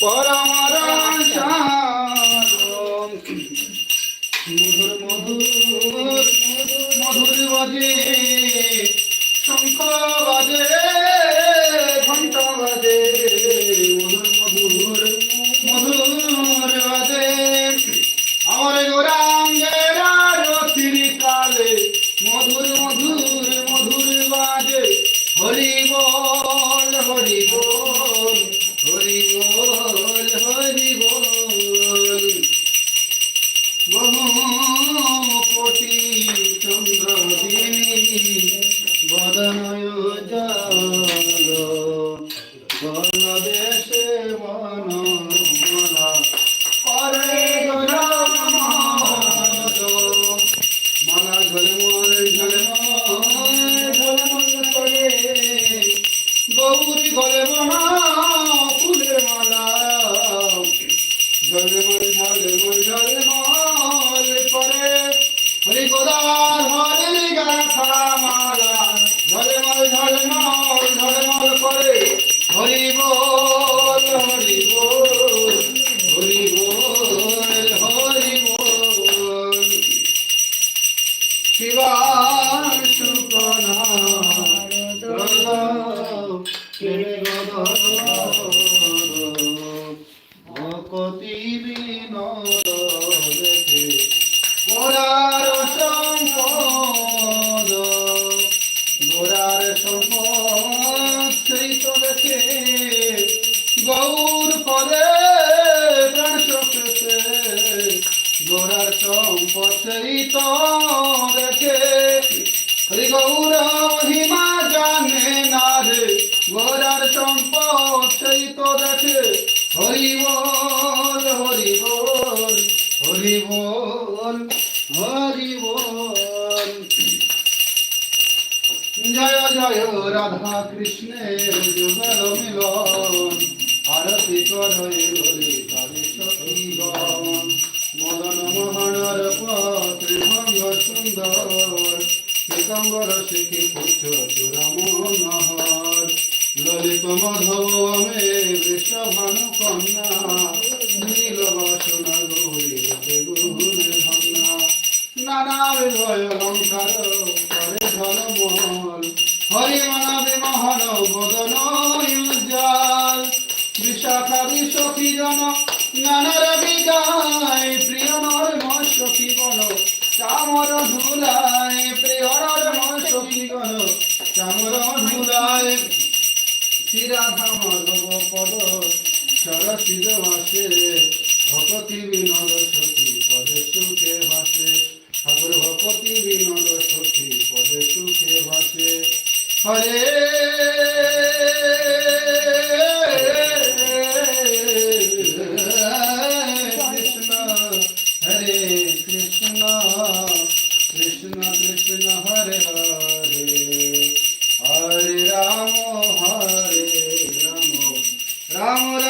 পরমা शिवा सुपना বল হরি বল জয় জয় রাধা কৃষ্ণের যুগল মিলন। আরতি করে তারি সখীগণ। মদন মোহনর পত্র ভঙ্গ সুন্দর। শ্বেতাম্বর শিখি পুচ্ছ চূড় মনোহর ললিত মাধব মে বৃষভানু কন্যা। নীল বাসন গৌরী গুণ ধন্যা নানা বিভয় অলঙ্কার করে ঝলমল হরি মানবে মহন বদন উজ্জ্বল। বিশাখা বিশখী জন, নানা রবি গায়। প্রিয় নর মন সখী গণ চামর ধুলায়। প্রিয় নর মন সখী গণ চামর ধুলায়। শ্রীরাধা মাধব পদ সরসিজ ভাসে, ভকতি বিনোদ। সখী ভাসে ঠাকুর ভকতি বিনোদ সখী পদে সুখে ভাসে। হরে কৃষ্ণ হরে কৃষ্ণ কৃষ্ণ কৃষ্ণ, হরে হরে। হরে রাম হরে রাম রাম রাম।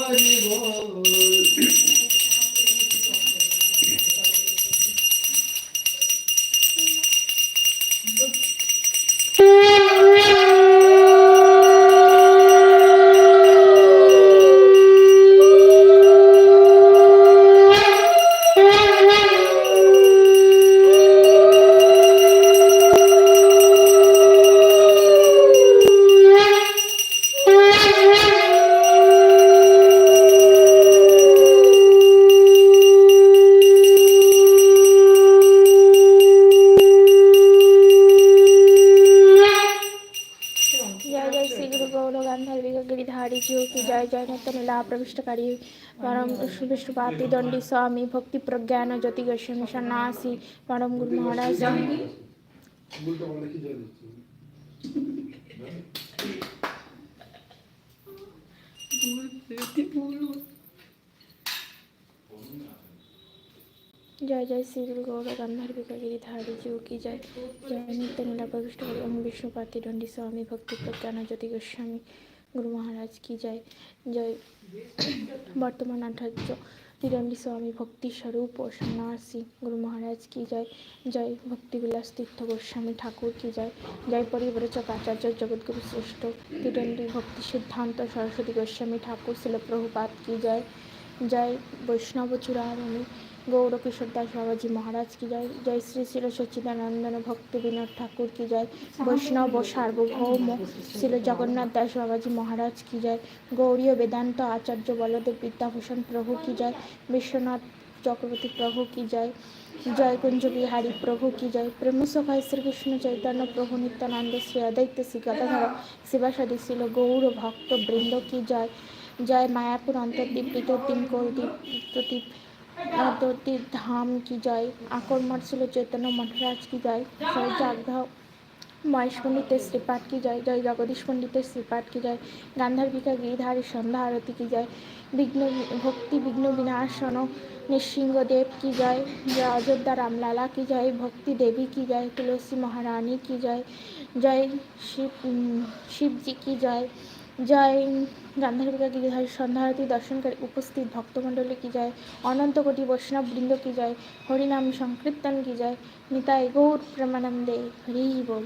जय जय नित्य लीला प्रविष्टकारी परम विष्णुपाति दंडी स्वामी भक्ति प्रज्ञान ज्योति गोस्वामी सन्यासी परम गुरु महाराज जय जय श्री गुरु गौर गांधर्विक गिरिधारी जीव की जय जय नित्य लीला प्रविष्टकारी ओम विष्णुपाति दंडी स्वामी भक्ति प्रज्ञान ज्योति गोस्वामी গুরু মহারাজ কি জয় জয়। বর্তমান আচার্য তিরন্ডি স্বামী ভক্তি স্বরূপ ও সন্ন্যাসী। গুরু মহারাজ কি জয় জয়। ভক্তিবিলাস তীর্থ গোস্বামী ঠাকুর কি জয় জয়। পরিব্রচক আচার্য জগৎগুরু শ্রেষ্ঠ তিরন্ডি ভক্তি সিদ্ধান্ত সরস্বতী গোস্বামী ঠাকুর শিল প্রভুপাত কি জয় জয়। বৈষ্ণব চূড়ামণি গৌর কিশোর দাস বাবাজি মহারাজ কি জয়? জয় শ্রী শিল সচ্চিদানন্দন ভক্তি বিনোদ ঠাকুর কি জয়? বৈষ্ণব সার্বভৌম শিল জগন্নাথ দাস বাবাজি মহারাজ কি জয়? গৌরীয় বেদান্ত আচার্য বলদেব বিদ্যাভূষণ প্রভু কি জয়? বিশ্বনাথ চক্রবর্তী প্রভু কি জয়? জয় কুঞ্জ বিহারী প্রভু কি জয়? প্রেম সখায় শ্রীকৃষ্ণ চৈতন্য প্রভু নিত্যানন্দ শ্রী অদ্বৈত শ্রী গদাধর শিবাসাদি শিল গৌর ভক্ত বৃন্দ কি জয়? জয় মায়াপুর অন্তর্দ্বীপ বিদ্যুদ্দিন কলদ্বীপ প্রদীপ নবদ্বীপ ধাম কি জয় আকর্মর ছিল চৈতন্য মঠরাজ কি জয় জয় জাগ্রহ মহেশ পণ্ডিতের শ্রীপাঠ কি জয় জয় জগদীশ পণ্ডিতের শ্রীপাঠ কি জয় গান্ধার্বিকা গিরিধারী সন্ধ্যা আরতি কি জয় বিঘ্ন ভক্তি বিঘ্ন বিনাশন নৃসিংহদেব কি জয় জয় অযোধ্যা রামলালা কি জয় ভক্তি দেবী কি জয় তুলসী মহারানী কি জয় জয় শিব শিবজি কি জয় জয় গান্ধারবিকা গিরিধারী সন্ধ্যারতি দর্শনকারী উপস্থিত ভক্তমণ্ডলী কি যায় অনন্ত কোটি বৈষ্ণব বৃন্দ কি যায় হরিনাম সংকীর্তন কি যায় নিতাই গৌর প্রেমানন্দে হরি বল।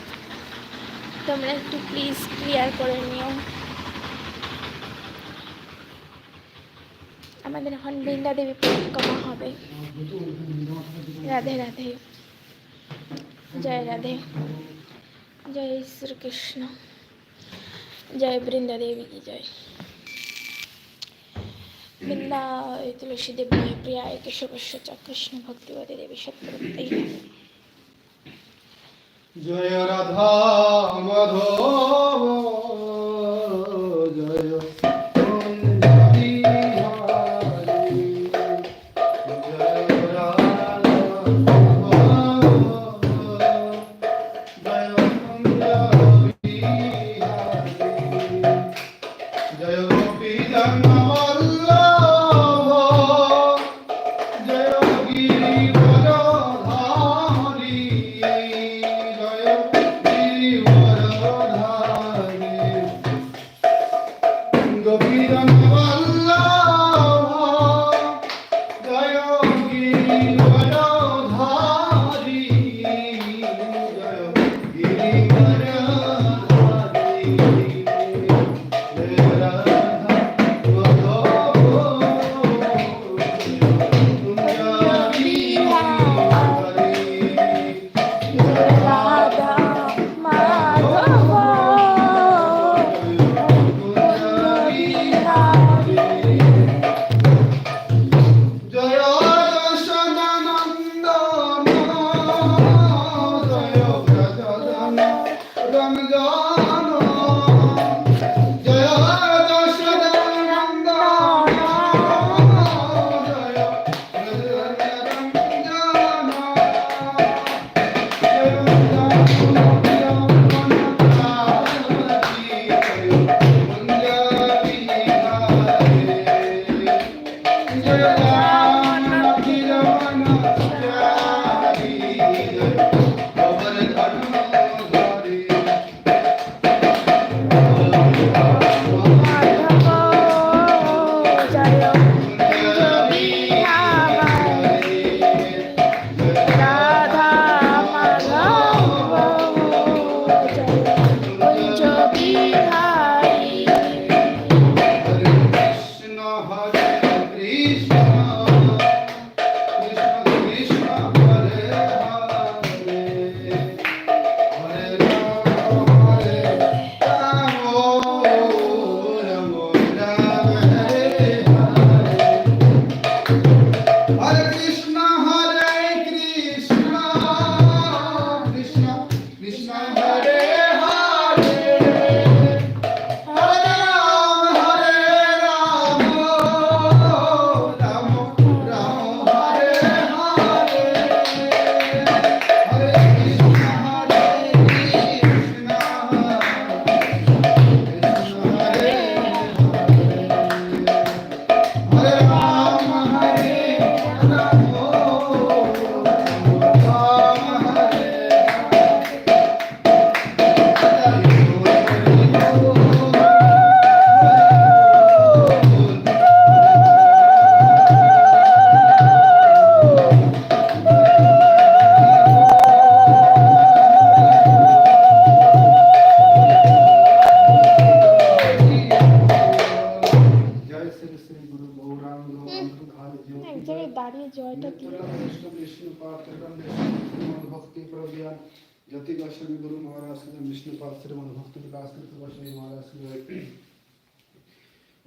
তোমরা একটু প্লিজ ক্লিয়ার করে নিও। আমাদের এখন বৃন্দা দেবী পরিক্রমা হবে। রাধে রাধে। জয় রাধে। জয় শ্রীকৃষ্ণ। জয় বৃন্দা দেবী কি জয়। বৃন্দা তুলসী দেবী প্রিয়ায় কেশবস্য চ কৃষ্ণ ভক্তিবতী দেবী সত্যবতী জয় রাধা মাধব জয়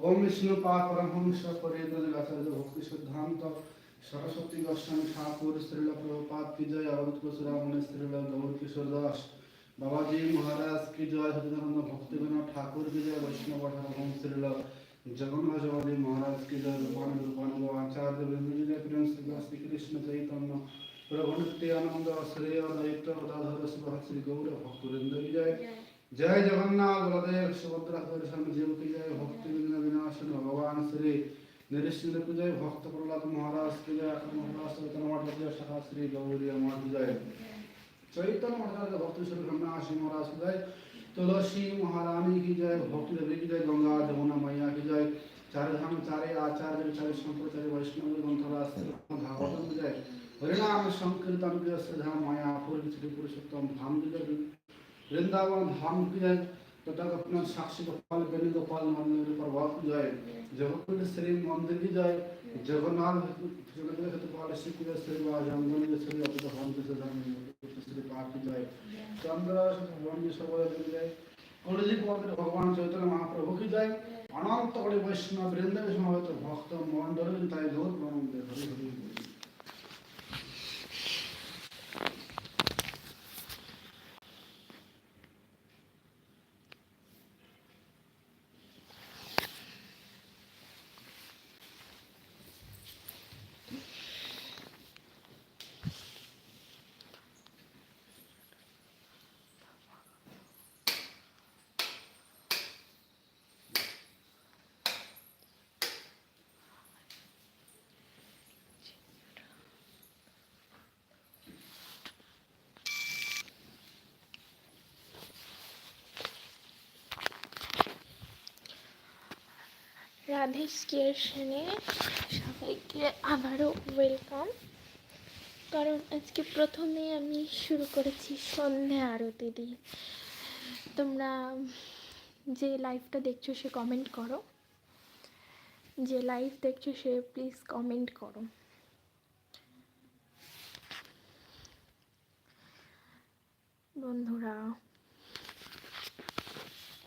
ওম বিষ্ণু পা পরমহংস পরেন্দ্র আচার্য ভক্তি সিদ্ধান্ত। সরস্বতী গোস্বামী ঠাকুর শ্রীল প্রভুপাত কি জয়? অবন্ত সুরামণি শ্রীল গৌর কিশোর দাস। বাবাজি মহারাজ কি জয়? সচিদানন্দ ভক্তিগণ ঠাকুর কি জয়? বৈষ্ণব ঠাকুর শ্রীল জগন্নাথ মহারাজ কি জয়? রূপানন্দ রূপানন্দ আচার্য বিভিন্ন প্রেম শ্রী শ্রীকৃষ্ণ চৈতন্য। প্রভু নিত্যানন্দ শ্রেয় দৈত্য গদাধর শ্রী গৌর ভক্তবৃন্দ জয়? জয় জগন্নাথ বলদেব, সুভদ্রা স্বামী জীবকী জয়, ভক্তি বিনাশন, ভগবান শ্রী নৃসিংহ পূজায় ভক্ত প্রহ্লাদ মহারাজ পূজা মহারাজ পূজা শাখা শ্রী গৌরী মঠ পূজায় চৈতন্য মহারাজ ভক্ত শ্রী ব্রহ্মাশী মহারাজ পূজায় তুলসী মহারানী কি জয় ভক্তি দেবী কি জয়, গঙ্গা যমুনা মাইয়া কি জয় চারে ধাম চারে আচার্য চারে সম্প্রচারে বৈষ্ণব গ্রন্থরাজ ভাগবত পূজায় হরিনাম সংকীর্তন পূজা শ্রদ্ধা মায়া পুরী শ্রী পুরুষোত্তম ধাম পূজা वृंदावन धाम की जय तथा अपना साक्षी गोपाल बेनी गोपाल मंदिर प्रभाव की जय जगतपीठ श्री मंदिर की जय जगन्नाथ श्री श्री की श्री पाठ की जय चंद्र, भगवान जी सर्वदा की भगवान चैतन्य महाप्रभु की जय अनंत वैष्णव वृंद समवेत भक्त मंडल हरि हरि बोल। রাধে স্টেশনে সবাইকে আবারও ওয়েলকাম কারণ আজকে প্রথমে আমি শুরু করেছি সন্ধ্যা আরতি দিয়ে। তোমরা যে লাইভটা দেখছ সে কমেন্ট করো। যে লাইভ দেখছ সে প্লিজ কমেন্ট করো। বন্ধুরা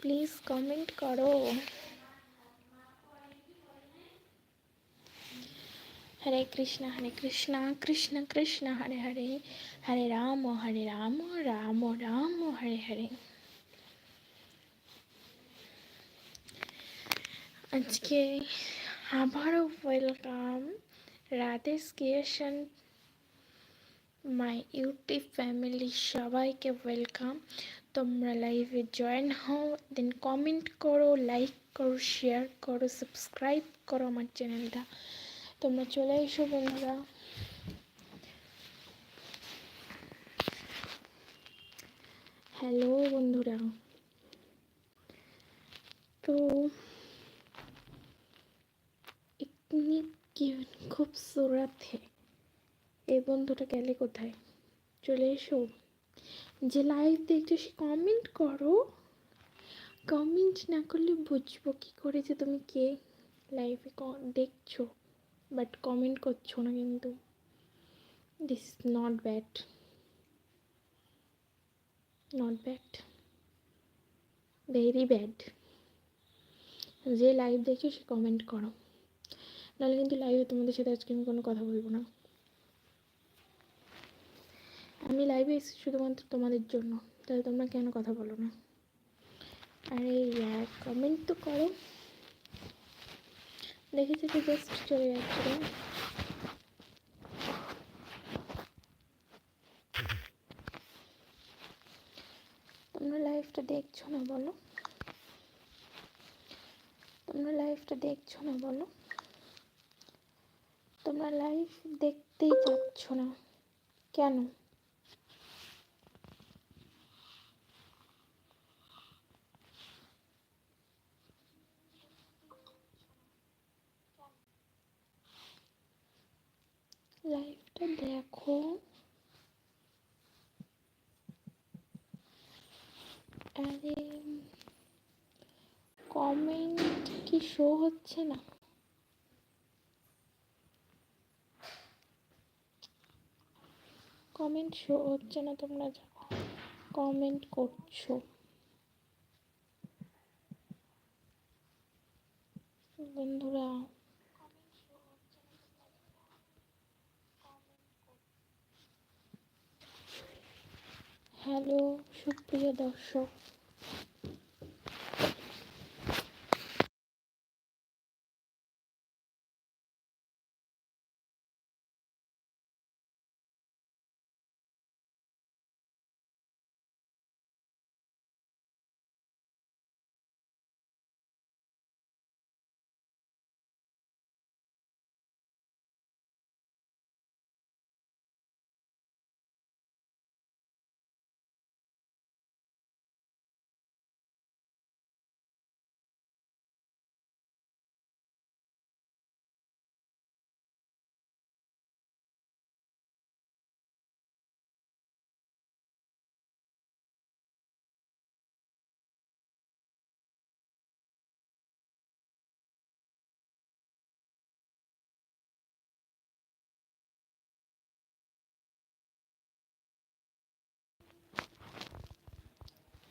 প্লিজ কমেন্ট করো। হরে কৃষ্ণ হরে কৃষ্ণ কৃষ্ণ কৃষ্ণ হরে হরে হরে রাম হরে রাম রাম রাম হরে হরে আজকে আবারও welcome Radhesh creation my YouTube family সবাইকে ওয়েলকাম তোমরা লাইভে জয়েন হও দেন কমেন্ট করো লাইক করো শেয়ার করো সাবস্ক্রাইব করো আমার চ্যানেলটা তোমরা চলে এসো, বন্ধুরা। হ্যালো বন্ধুরা। তো ইতনি খুবসুরত হে এই বন্ধুটা গেলে কোথায়? চলে এসো। যে লাইভ দেখছ, সে কমেন্ট করো। কমেন্ট না করলে বুঝব কি করে যে তুমি কে লাইভে দেখছ। বাট কমেন্ট করছ না কিন্তু। This is not bad not bad very bad যে লাইভ দেখছ সে কমেন্ট করো। নাহলে কিন্তু লাইভে তোমাদের সাথে আজকে আমি কোনো কথা বলব না। আমি লাইভে এসেছি শুধুমাত্র তোমাদের জন্য। তাহলে তোমরা কেন কথা বলো না? আরে কমেন্ট তো করো। দেখে দেখে জাস্ট চলে যাচ্ছিল তোমরা লাইভটা দেখছ না বলো? তোমরা লাইভটা দেখছ না বলো? তোমরা লাইভ দেখতেই চাচ্ছ না। কেন লাইভটা দেখো আরে কমেন্ট কি শো হচ্ছে না। কমেন্ট শো হচ্ছে না তোমরা কমেন্ট করছ। বন্ধুরা। হ্যালো সুপ্রিয় দর্শক।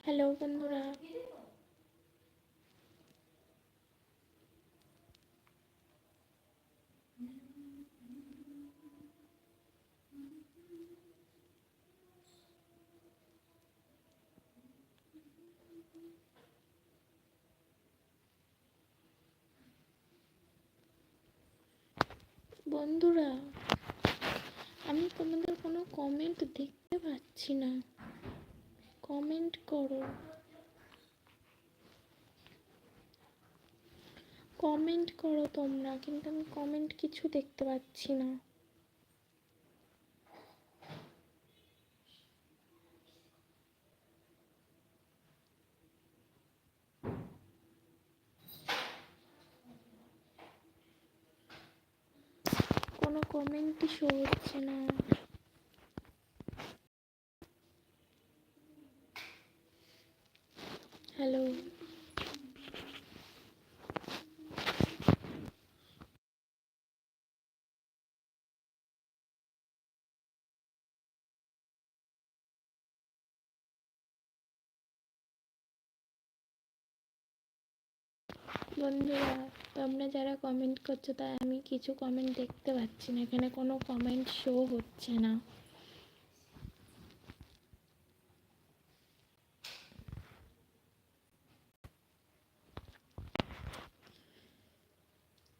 হ্যালো বন্ধুরা। বন্ধুরা আমি তোমাদের কোনো কমেন্ট দেখতে পাচ্ছি না। কমেন্ট করো। কমেন্ট করো তোমরা, কিন্তু আমি কমেন্ট কিছু দেখতে পাচ্ছি না। কোনো কমেন্টই শো হচ্ছে না হ্যালো বন্ধুরা তোমরা যারা কমেন্ট করছ তাই আমি কিছু কমেন্ট দেখতে পাচ্ছি না। এখানে কোনো কমেন্ট শো হচ্ছে না।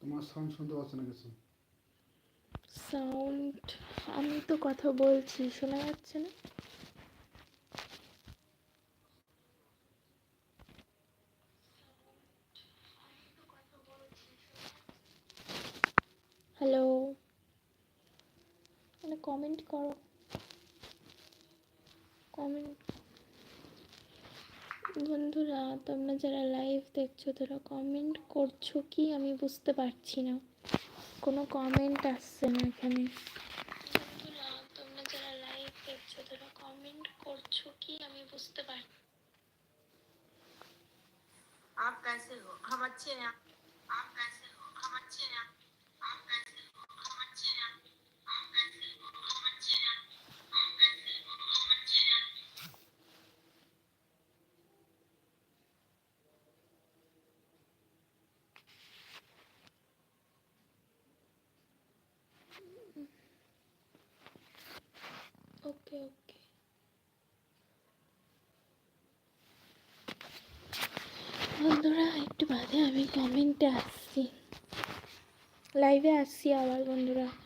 তোমার সাউন্ড শুনতে পাচ্ছ না কিছু? সাউন্ড আমি তো কথা বলছি শোনা যাচ্ছে না হ্যালো মানে কমেন্ট করো কমেন্ট বন্ধুরা তোমরা যারা লাইভ দেখছো তারা কমেন্ট করছো কি আমি বুঝতে পারছি না কোনো কমেন্ট আসছে না এখানে বন্ধুরা তোমরা যারা লাইভ দেখছো তারা কমেন্ট করছো কি আমি বুঝতে পারছি आप कैसे हो हम अच्छे हैं आप कैसे हो हम अच्छे हैं একটু বাদে আমি কমেন্টে আসছি লাইভে আসছি আবার বন্ধুরা